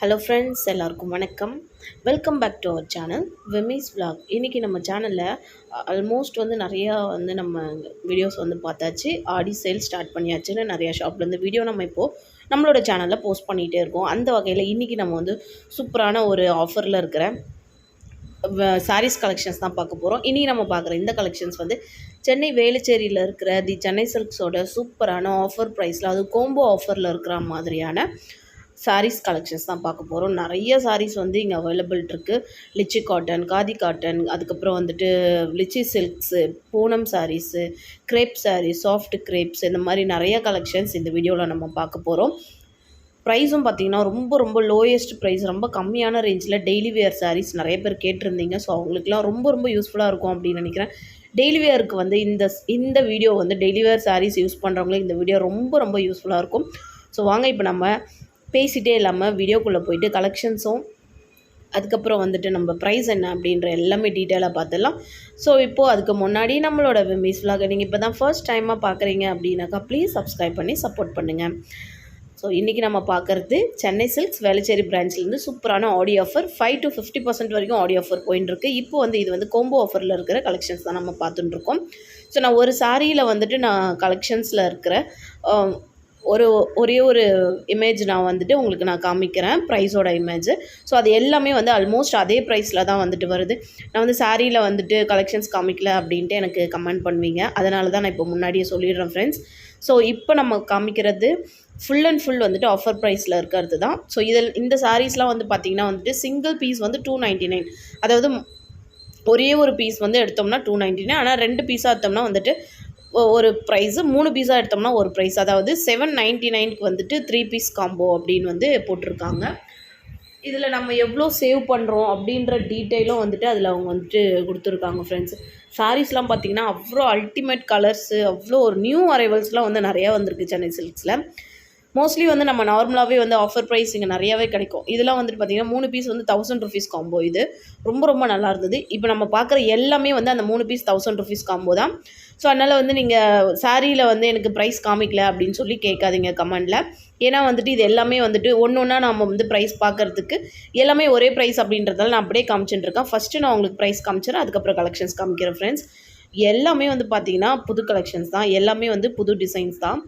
Hello friends எல்லாருக்கும் வணக்கம். Welcome back to our channel வெமிஸ் vlog. இன்றைக்கி நம்ம சேனலில் ஆல்மோஸ்ட் வந்து நிறையா வந்து நம்ம வீடியோஸ் வந்து பார்த்தாச்சு. ஆடி சேல் ஸ்டார்ட் பண்ணியாச்சுன்னு நிறையா ஷாப்லேருந்து வீடியோ நம்ம இப்போது நம்மளோட சேனலில் போஸ்ட் பண்ணிகிட்டே இருக்கோம். அந்த வகையில் இன்றைக்கி நம்ம வந்து சூப்பரான ஒரு ஆஃபரில் இருக்கிற சாரீஸ் கலெக்ஷன்ஸ் தான் பார்க்க போகிறோம் இனி நம்ம பார்க்குற இந்த கலெக்ஷன்ஸ் வந்து சென்னை வேலுச்சேரியில் இருக்கிற தி சென்னை சில்க்ஸோட சூப்பரான ஆஃபர் ப்ரைஸில் அது கோம்போ ஆஃபரில் இருக்கிற மாதிரியான சாரீஸ் கலெக்ஷன்ஸ் தான் பார்க்க போகிறோம் நிறைய சாரீஸ் வந்து இங்கே அவைலபிள் இருக்குது லிச்சி காட்டன் காதி காட்டன் அதுக்கப்புறம் வந்துட்டு litchi silks Poonam saris crepe saris soft crepes இந்த மாதிரி நிறைய கலெக்ஷன்ஸ் இந்த வீடியோவில் நம்ம பார்க்க போகிறோம் ப்ரைஸும் பார்த்தீங்கன்னா ரொம்ப ரொம்ப லோயஸ்ட் ப்ரைஸ் ரொம்ப கம்மியான ரேஞ்சில் டெய்லி வேர் சாரீஸ் நிறைய பேர் கேட்டிருந்தீங்க. ஸோ அவங்களுக்குலாம் ரொம்ப ரொம்ப யூஸ்ஃபுல்லாக இருக்கும் அப்படின்னு நினைக்கிறேன். டெய்லி வேருக்கு வந்து இந்த இந்த வீடியோ வந்து டெய்லி வேர் சாரீஸ் யூஸ் பண்ணுறவங்களுக்கு இந்த வீடியோ ரொம்ப ரொம்ப யூஸ்ஃபுல்லாக இருக்கும். ஸோ வாங்க இப்போ நம்ம பேசிகிட்டே இல்லாமல் வீடியோக்குள்ளே போயிட்டு கலெக்ஷன்ஸும் அதுக்கப்புறம் வந்துட்டு நம்ம ப்ரைஸ் என்ன அப்படின்ற எல்லாமே டீட்டெயிலாக பார்த்துடலாம் ஸோ இப்போது அதுக்கு முன்னாடி நம்மளோட விமிஸ் விலாக நீங்கள் இப்போ தான் ஃபர்ஸ்ட் டைமாக பார்க்குறீங்க அப்படின்னாக்கா ப்ளீஸ் சப்ஸ்கிரைப் பண்ணி சப்போர்ட் பண்ணுங்கள் ஸோ இன்றைக்கி நம்ம பார்க்குறது சென்னை சில்க்ஸ் வேளச்சேரி பிரான்ச்லேருந்து சூப்பரான Aadi offer five to fifty percent வரைக்கும் ஆடி ஆஃபர் போயின்னு இருக்கு. இப்போ வந்து இது வந்து கோம்போ ஆஃபரில் இருக்கிற கலெக்ஷன்ஸ் தான் நம்ம பார்த்துட்டுருக்கோம் ஸோ நான் ஒரு சாரியில் வந்துட்டு நான் கலெக்ஷன்ஸில் இருக்கிற ஒரு ஒரே ஒரு இமேஜ் நான் வந்துட்டு உங்களுக்கு நான் காமிக்கிறேன் ப்ரைஸோட இமேஜ் ஸோ அது எல்லாமே வந்து ஆல்மோஸ்ட் அதே ப்ரைஸில் தான் வந்துட்டு வருது. நான் வந்து சாரியில் வந்துட்டு கலெக்ஷன்ஸ் காமிக்கல அப்படின்ட்டு எனக்கு கமெண்ட் பண்ணுவீங்க. அதனால தான் நான் இப்போ முன்னாடியே சொல்லிடுறேன் ஃப்ரெண்ட்ஸ் ஸோ இப்போ நம்ம காமிக்கிறது ஃபுல் அண்ட் ஃபுல் வந்துட்டு ஆஃபர் ப்ரைஸில் இருக்கிறது தான். ஸோ இதில் இந்த சாரீஸ்லாம் வந்து பார்த்திங்கன்னா வந்துட்டு சிங்கிள் பீஸ் வந்து டூ நைன்ட்டி நைன் அதாவது ஒரே ஒரு பீஸ் வந்து எடுத்தோம்னா டூ நைன்ட்டி நைன் ஆனால் ரெண்டு பீஸாக எடுத்தோம்னா வந்துட்டு ஒரு ப்ரைஸு மூணு பீஸாக எடுத்தோம்னா ஒரு ப்ரைஸ் அதாவது செவன் நைன்ட்டி நைனுக்கு வந்துட்டு த்ரீ பீஸ் காம்போ அப்படின்னு வந்து போட்டிருக்காங்க. இதில் நம்ம எவ்வளோ சேவ் பண்ணுறோம் அப்படின்ற டீட்டெயிலும் வந்துட்டு அதில் அவங்க வந்துட்டு கொடுத்துருக்காங்க ஃப்ரெண்ட்ஸ் சாரீஸ்லாம் பார்த்தீங்கன்னா அவ்வளோ அல்டிமேட் கலர்ஸு அவ்வளோ ஒரு நியூ அரைவல்ஸ்லாம் வந்து நிறையா வந்திருக்கு சென்னை சில்க்ஸில் மோஸ்ட்லி வந்து நம்ம நார்மலாகவே வந்து ஆஃபர் ப்ரைஸ் இங்கே நிறையாவே கிடைக்கும். இதெல்லாம் வந்துட்டு பார்த்தீங்கன்னா மூணு பீஸ் வந்து தௌசண்ட் ருபீஸ் காம்போ இது. ரொம்ப ரொம்ப நல்லா இருந்தது. இப்போ நம்ம பார்க்குற எல்லாமே வந்து அந்த மூணு பீஸ் தௌசண்ட் ருபீஸ் காம்போ தான். ஸோ அதனால் வந்து நீங்கள் சாரியில் வந்து எனக்கு ப்ரைஸ் காமிக்கல அப்படின்னு சொல்லி கேட்காதீங்க கமெண்டில். ஏன்னா வந்துட்டு இது எல்லாமே வந்துட்டு ஒன்று ஒன்றா நம்ம வந்து ப்ரைஸ் பார்க்கறதுக்கு எல்லாமே ஒரே ப்ரைஸ் அப்படின்றதால நான் அப்படியே காமிச்சுட்டுருக்கேன் ஃபஸ்ட்டு நான் உங்களுக்கு ப்ரைஸ் காமிச்சிடறேன் அதுக்கப்புறம் கலெக்ஷன்ஸ் காமிக்கிறேன் ஃப்ரெண்ட்ஸ் எல்லாமே வந்து பார்த்தீங்கன்னா புது கலெக்ஷன்ஸ் தான். எல்லாமே வந்து புது டிசைன்ஸ் தான்.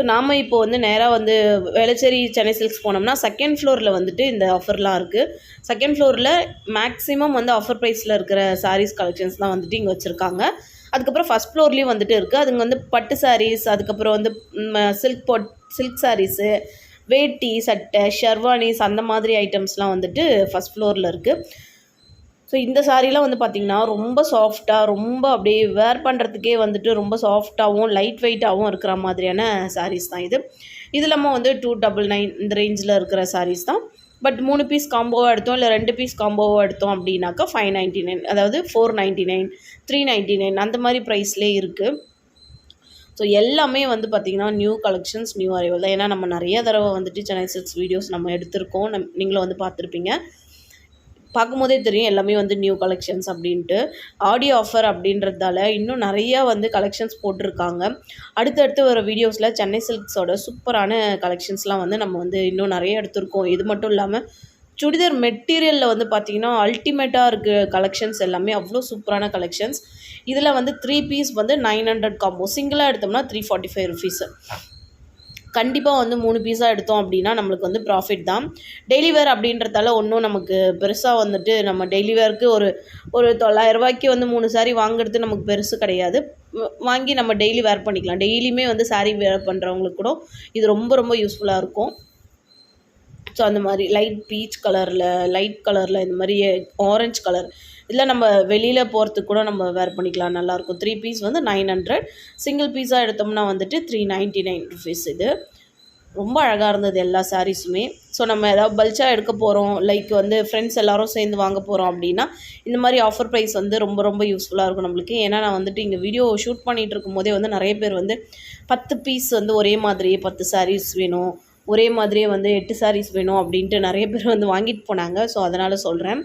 ஸோ நாம் இப்போ வந்து நேராக வந்து வேளச்சேரி சென்னை சில்க்ஸ் போனோம்னா செகண்ட் ஃப்ளோரில் வந்துட்டு இந்த ஆஃபர்லாம் இருக்குது செகண்ட் ஃப்ளோரில் மேக்ஸிமம் வந்து ஆஃபர் ப்ரைஸில் இருக்கிற சாரீஸ் கலெக்ஷன்ஸ் தான் வந்துட்டு இங்கே வச்சுருக்காங்க. அதுக்கப்புறம் ஃபஸ்ட் ஃப்ளோர்லேயும் வந்துட்டு இருக்குது அதுங்க வந்து பட்டு சாரீஸ் அதுக்கப்புறம் வந்து சில்க் பொட் சில்க் சாரீஸு வேட்டி சட்டை ஷெர்வானிஸ் அந்த மாதிரி ஐட்டம்ஸ்லாம் வந்துட்டு ஃபஸ்ட் ஃப்ளோரில் இருக்குது ஸோ இந்த சாரீலாம் வந்து பார்த்திங்கன்னா ரொம்ப சாஃப்டாக ரொம்ப அப்படியே வேர் பண்ணுறதுக்கே வந்துட்டு ரொம்ப சாஃப்டாகவும் லைட் வெயிட்டாகவும் இருக்கிற மாதிரியான சாரீஸ் தான் இது. இது இல்லாமல் வந்து டூ டபுள் நைன் இந்த ரேஞ்சில் இருக்கிற சாரீஸ் தான். பட் மூணு பீஸ் காம்போவாக எடுத்தோம் இல்லை ரெண்டு பீஸ் காம்போவாக எடுத்தோம் அப்படின்னாக்கா ஃபைவ் நைன்ட்டி நைன் அதாவது four ninety nine three ninety nine அந்த மாதிரி ப்ரைஸ்லேயே இருக்குது ஸோ எல்லாமே வந்து பார்த்திங்கன்னா நியூ கலெக்ஷன்ஸ் நியூ அரைவல் தான். ஏன்னா நம்ம நிறைய தடவை வந்துட்டு சென்னை சில்க்ஸ் வீடியோஸ் நம்ம எடுத்திருக்கோம். நம் நீங்களும் வந்து பார்த்துருப்பீங்க. பார்க்கும்போதே தெரியும் எல்லாமே வந்து நியூ கலெக்ஷன்ஸ் அப்படின்ட்டு. ஆடியோ ஆஃபர் அப்படின்றதால இன்னும் நிறையா வந்து கலெக்ஷன்ஸ் போட்டிருக்காங்க. அடுத்தடுத்து வர வீடியோஸில் சென்னை சில்க்ஸோட சூப்பரான கலெக்ஷன்ஸ்லாம் வந்து நம்ம வந்து இன்னும் நிறைய எடுத்திருக்கோம். இது மட்டும் இல்லாமல் சுடிதார் மெட்டீரியலில் வந்து பார்த்திங்கன்னா அல்டிமேட்டாக இருக்குது கலெக்ஷன்ஸ் எல்லாமே அவ்வளோ சூப்பரான கலெக்ஷன்ஸ் இதில் வந்து த்ரீ பீஸ் வந்து நைன் ஹண்ட்ரட் காம்போ சிங்கிளாக எடுத்தோம்னா த்ரீ ஃபார்ட்டி ஃபைவ் ருபீஸு கண்டிப்பாக வந்து மூணு பீஸாக எடுத்தோம் அப்படின்னா நம்மளுக்கு வந்து ப்ராஃபிட் தான். டெய்லி வேர் அப்படின்றதால ஒன்றும் நமக்கு பெருசாக வந்துட்டு நம்ம டெய்லி வேருக்கு ஒரு ஒரு தொள்ளாயிரரூபாய்க்கு வந்து மூணு சாரி வாங்குறது நமக்கு பெருசு கிடையாது. வாங்கி நம்ம டெய்லி வேர் பண்ணிக்கலாம். டெய்லியுமே வந்து saree வேர் பண்ணுறவங்களுக்கு கூட இது ரொம்ப ரொம்ப யூஸ்ஃபுல்லாக இருக்கும். ஸோ அந்த மாதிரி லைட் பீச் கலரில் லைட் கலரில் இந்த மாதிரி ஆரஞ்சு கலர் இல்லை நம்ம வெளியில் போகிறதுக்கு கூட நம்ம வேர் பண்ணிக்கலாம். நல்லாயிருக்கும். த்ரீ பீஸ் வந்து நைன் ஹண்ட்ரட் சிங்கிள் பீஸாக எடுத்தோம்னா வந்துட்டு த்ரீ நைன்ட்டி நைன் ருபீஸ் இது. ரொம்ப அழகாக இருந்தது எல்லா சாரீஸுமே ஸோ நம்ம ஏதாவது பல்ச்சாக எடுக்க போகிறோம் லைக் வந்து ஃப்ரெண்ட்ஸ் எல்லாரும் சேர்ந்து வாங்க போகிறோம் அப்படின்னா இந்த மாதிரி ஆஃபர் ப்ரைஸ் வந்து ரொம்ப ரொம்ப யூஸ்ஃபுல்லாக இருக்கும் நம்மளுக்கு. ஏன்னா நான் வந்துட்டு இங்கே வீடியோ ஷூட் பண்ணிகிட்டு இருக்கும்போதே வந்து நிறைய பேர் வந்து பத்து பீஸ் வந்து ஒரே மாதிரியே பத்து சாரீஸ் வேணும். ஒரே மாதிரியே வந்து எட்டு சாரீஸ் வேணும் அப்படின்ட்டு நிறைய பேர் வந்து வாங்கிட்டு போனாங்க. ஸோ அதனால் சொல்கிறேன்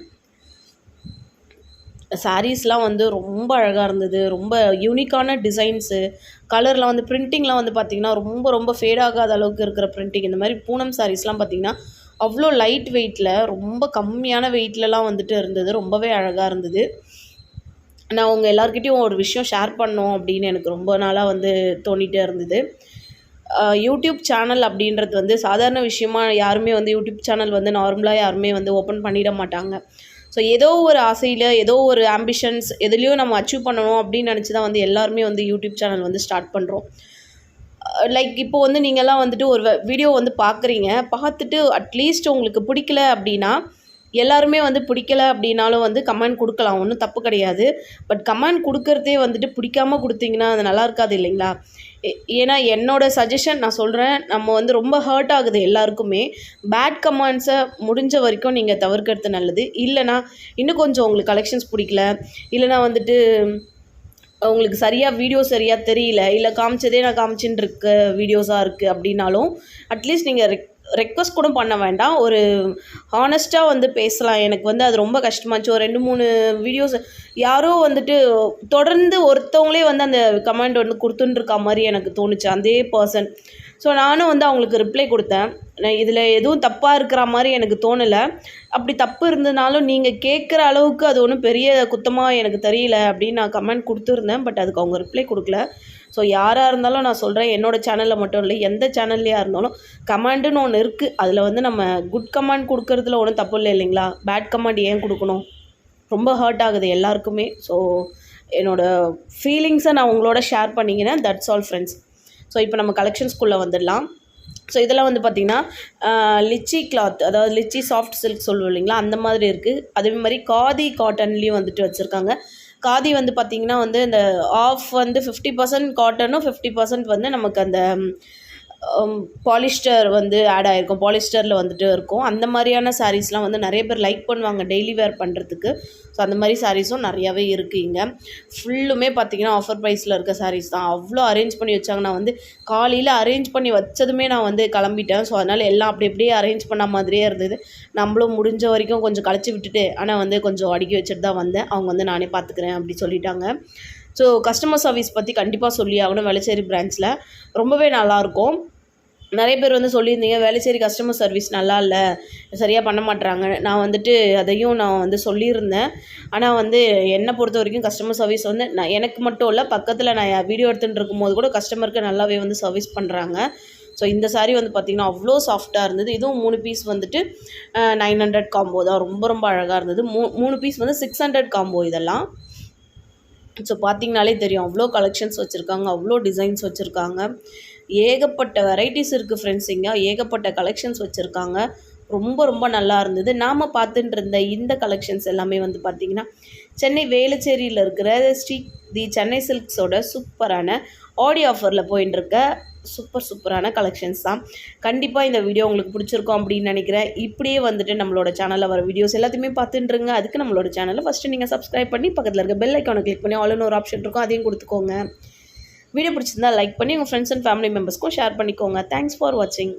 சாரீஸ்லாம் வந்து ரொம்ப அழகாக இருந்தது. ரொம்ப யூனிக்கான டிசைன்ஸு கலர்லாம் வந்து பிரிண்டிங்லாம் வந்து பார்த்திங்கன்னா ரொம்ப ரொம்ப ஃபேட் ஆகாத அளவுக்கு இருக்கிற பிரிண்டிங் இந்த மாதிரி பூனம் சாரீஸ்லாம் பார்த்திங்கன்னா அவ்வளோ லைட் வெயிட்டில் ரொம்ப கம்மியான வெயிட்லலாம் வந்துட்டு இருந்தது. ரொம்பவே அழகாக இருந்தது. நான் உங்கள் எல்லாருக்கிட்டேயும் ஒரு விஷயம் ஷேர் பண்ணோம் அப்படின்னு எனக்கு ரொம்ப நாளாக வந்து தோணிகிட்டே இருந்தது. யூடியூப் சேனல் அப்படின்றது வந்து சாதாரண விஷயமா யாருமே வந்து யூடியூப் சேனல் வந்து நார்மலாக யாருமே வந்து ஓப்பன் பண்ணிட மாட்டாங்க. ஸோ ஏதோ ஒரு ஆசையில் ஏதோ ஒரு ஆம்பிஷன்ஸ் எதுலேயோ நம்ம அச்சீவ் பண்ணணும் அப்படின்னு நினச்சி தான் வந்து எல்லாருமே வந்து யூடியூப் சேனல் வந்து ஸ்டார்ட் பண்ணுறோம் லைக் இப்போ வந்து நீங்கள்லாம் வந்துட்டு ஒரு வீடியோ வந்து பார்க்குறீங்க. பார்த்துட்டு அட்லீஸ்ட் உங்களுக்கு பிடிக்கல அப்படின்னா எல்லாருமே வந்து பிடிக்கல அப்படின்னாலும் வந்து கமெண்ட் கொடுக்கலாம். ஒன்றும் தப்பு கிடையாது. பட் கமெண்ட் கொடுக்கறதே வந்துட்டு பிடிக்காம கொடுத்தீங்கன்னா அது நல்லா இருக்காது இல்லைங்களா? ஏ- ஏன்னா என்னோட சஜஷன் நான் சொல்கிறேன் நம்ம வந்து ரொம்ப ஹர்ட் ஆகுது எல்லாருக்குமே. பேட் கமெண்ட்ஸை முடிஞ்ச வரைக்கும் நீங்கள் தவிர்க்கிறது நல்லது. இல்லைனா இன்னும் கொஞ்சம் உங்களுக்கு கலெக்ஷன்ஸ் பிடிக்கல. இல்லைனா வந்துட்டு உங்களுக்கு சரியாக வீடியோ சரியாக தெரியல. இல்லை காமிச்சதே நான் காமிச்சின்னு இருக்க வீடியோஸாக இருக்குது அப்படின்னாலும் அட்லீஸ்ட் நீங்கள் ரெக் ரெக்வஸ்ட் கூட பண்ண வேண்டாம். ஒரு ஹானஸ்ட்டாக வந்து பேசலாம். எனக்கு வந்து அது ரொம்ப கஷ்டமாச்சு. ஒரு ரெண்டு மூணு வீடியோஸ் யாரோ வந்துட்டு தொடர்ந்து ஒருத்தவங்களே வந்து அந்த கமெண்ட் வந்து கொடுத்துன்னு மாதிரி எனக்கு தோணுச்சு. அதே பர்சன் ஸோ நானும் வந்து அவங்களுக்கு ரிப்ளை கொடுத்தேன். நான் இதில் எதுவும் தப்பாக இருக்கிற மாதிரி எனக்கு தோணலை. அப்படி தப்பு இருந்ததுனாலும் நீங்கள் கேட்குற அளவுக்கு அது ஒன்றும் பெரிய குத்தமாக எனக்கு தெரியல அப்படின்னு நான் கமெண்ட் கொடுத்துருந்தேன். பட் அதுக்கு அவங்க ரிப்ளை கொடுக்கல. ஸோ யாராக இருந்தாலும் நான் சொல்கிறேன் என்னோடய சேனலில் மட்டும் இல்லை எந்த சேனல்லையாக இருந்தாலும் கமெண்டுன்னு ஒன்று இருக்குது அதில் வந்து நம்ம குட் கமெண்ட் கொடுக்கறதுல ஒன்றும் தப்பு இல்லை இல்லைங்களா? பேட் கமெண்ட் ஏன் கொடுக்கணும்? ரொம்ப ஹர்ட் ஆகுது எல்லாருக்குமே. ஸோ என்னோடய ஃபீலிங்ஸை நான் உங்களோட ஷேர் பண்ணிங்கன்னா தட்ஸ் ஆல் ஃப்ரெண்ட்ஸ் ஸோ இப்போ நம்ம கலெக்ஷன்ஸ்குள்ளே வந்துடலாம். ஸோ இதெல்லாம் வந்து பார்த்திங்கன்னா லிச்சி கிளாத் அதாவது லிச்சி சாஃப்ட் சில்க் சொல்லுவோம் இல்லைங்களா? அந்த மாதிரி இருக்குது அதே மாதிரி காதி காட்டன்லேயும் வந்துட்டு வச்சுருக்காங்க. காதி வந்து பார்த்திங்கன்னா வந்து இந்த ஆஃப் வந்து ஃபிஃப்டி பர்சன்ட் காட்டனும் ஃபிஃப்டி பர்சன்ட் வந்து நமக்கு அந்த பாலிஸ்டர் வந்து ஆட் ஆகிருக்கும் பாலிஸ்டரில் வந்துட்டு இருக்கும். அந்த மாதிரியான சாரீஸ்லாம் வந்து நிறைய பேர் லைக் பண்ணுவாங்க டெய்லி வேர் பண்ணுறதுக்கு ஸோ அந்த மாதிரி சாரீஸும் நிறையாவே இருக்குது இங்கே. ஃபுல்லுமே பார்த்திங்கன்னா ஆஃபர் ப்ரைஸில் இருக்க சாரீஸ் தான். அவ்வளோ அரேஞ்ச் பண்ணி வச்சாங்க. நான் வந்து காலையில் அரேஞ்ச் பண்ணி வச்சதுமே நான் வந்து கிளம்பிட்டேன். ஸோ அதனால் எல்லாம் அப்படி அப்படியே அரேஞ்ச் பண்ண மாதிரியே இருந்தது. நம்மளும் முடிஞ்ச வரைக்கும் கொஞ்சம் கழிச்சு விட்டுட்டு ஆனால் வந்து கொஞ்சம் அடுக்கி வச்சுட்டு தான் வந்தேன். அவங்க வந்து நானே பார்த்துக்கிறேன் அப்படி சொல்லிட்டாங்க. ஸோ கஸ்டமர் சர்வீஸ் பற்றி கண்டிப்பாக சொல்லி ஆகணும். வெளச்சேரி பிரான்ச்சில் ரொம்பவே நல்லாயிருக்கும் நிறைய பேர் வந்து சொல்லியிருந்தீங்க வேலைச்சேரி கஸ்டமர் சர்வீஸ் நல்லா இல்லை சரியாக பண்ண மாட்றாங்க. நான் வந்துட்டு அதையும் நான் வந்து சொல்லியிருந்தேன். ஆனால் வந்து என்னை பொறுத்த வரைக்கும் கஸ்டமர் சர்வீஸ் வந்து நான் எனக்கு மட்டும் இல்லை பக்கத்தில் நான் வீடியோ எடுத்துகிட்டு இருக்கும்போது கூட கஸ்டமருக்கு நல்லாவே வந்து சர்வீஸ் பண்ணுறாங்க ஸோ இந்த சாரீ வந்து பார்த்திங்கன்னா அவ்வளோ சாஃப்டாக இருந்தது. இதுவும் மூணு பீஸ் வந்துட்டு நைன் ஹண்ட்ரட் காம்போ தான். ரொம்ப ரொம்ப அழகாக இருந்தது. மூ மூணு பீஸ் வந்து சிக்ஸ் ஹண்ட்ரட் காம்போ இதெல்லாம். ஸோ பார்த்திங்கனாலே தெரியும். அவ்வளோ கலெக்ஷன்ஸ் வச்சுருக்காங்க அவ்வளோ டிசைன்ஸ் வச்சுருக்காங்க. ஏகப்பட்ட வெரைட்டிஸ் இருக்குது ஃப்ரெண்ட்ஸ் இங்கே. ஏகப்பட்ட கலெக்ஷன்ஸ் வச்சுருக்காங்க. ரொம்ப ரொம்ப நல்லா இருந்தது. நாம் பார்த்துட்டு இருந்த இந்த கலெக்ஷன்ஸ் எல்லாமே வந்து பார்த்திங்கன்னா சென்னை வேலுச்சேரியில் இருக்கிற ஸ்ரீ தி சென்னை சில்க்ஸோட சூப்பரான ஆடி ஆஃபரில் போயின்னு இருக்க சூப்பர் சூப்பரான கலெக்ஷன்ஸ் தான். கண்டிப்பாக இந்த வீடியோ உங்களுக்கு பிடிச்சிருக்கும் அப்படின்னு நினைக்கிறேன். இப்படியே வந்துட்டு நம்மளோட சேனலில் வர வீடியோஸ் எல்லாத்தையுமே பார்த்துட்டுருங்க அதுக்கு நம்மளோட சேனலை ஃபஸ்ட்டு நீங்கள் சப்ஸ்கிரைப் பண்ணி பக்கத்தில் இருக்க பெல் ஐக்கானை கிளிக் பண்ணி ஆல் ஒரு ஆப்ஷன் இருக்கும். அதையும் கொடுத்துக்கோங்க. வீடியோ பிடிச்சிருந்தா லைக் பண்ணி உங்கள் ஃப்ரெண்ட்ஸ் அண்ட் ஃபேமிலி மெம்பர்ஸ்க்கும் ஷேர் பண்ணிக்கோங்க. தேங்க்ஸ் ஃபார் வாட்சிங்